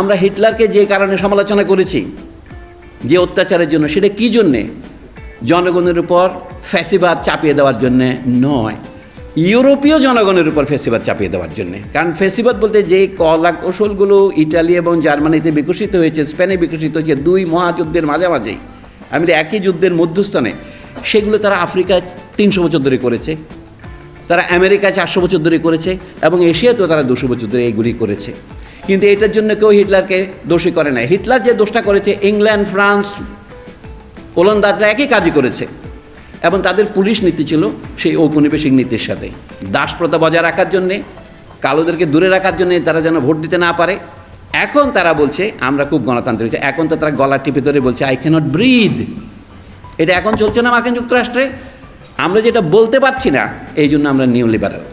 আমরা হিটলারকে যে কারণে সমালোচনা করেছি, যে অত্যাচারের জন্য, সেটা কী জন্যে? জনগণের উপর ফ্যাসিবাদ চাপিয়ে দেওয়ার জন্যে নয়। ইউরোপীয় জনগণের উপর ফেসিবাদ চাপিয়ে দেওয়ার জন্য। কারণ ফেসিবাদ বলতে যে কলা কৌশলগুলো ইটালি এবং জার্মানিতে বিকশিত হয়েছে, স্পেনে বিকশিত হয়েছে, দুই মহাযুদ্ধের মাঝামাঝি, আমি একই যুদ্ধের মধ্যস্থানে, সেগুলো তারা আফ্রিকায় তিনশো বছর ধরে করেছে, তারা আমেরিকায় চারশো বছর ধরে করেছে এবং এশিয়াতেও তারা দুশো বছর ধরে এগুলি করেছে। কিন্তু এটার জন্য কেউ হিটলারকে দোষী করে না হিটলার যে দোষটা করেছে, ইংল্যান্ড, ফ্রান্স ওলন্দাজরা একই কাজই করেছে। এবং তাদের পুলিশ নীতি ছিল সেই ঔপনিবেশিক নীতির সাথে। দাসপ্রথা বজায় রাখার জন্যে, কালোদেরকে দূরে রাখার জন্যে তারা যেন ভোট দিতে না পারে। এখন তারা বলছে, আমরা খুব গণতান্ত্রিক এখন তো তারা গলা টিপে ধরে বলছে আই ক্যানট ব্রিদ এটা এখন চলছে না মার্কিন যুক্তরাষ্ট্রে। আমরা যেটা বলতে পারছি না, এই জন্য আমরা নিউ লিবারাল।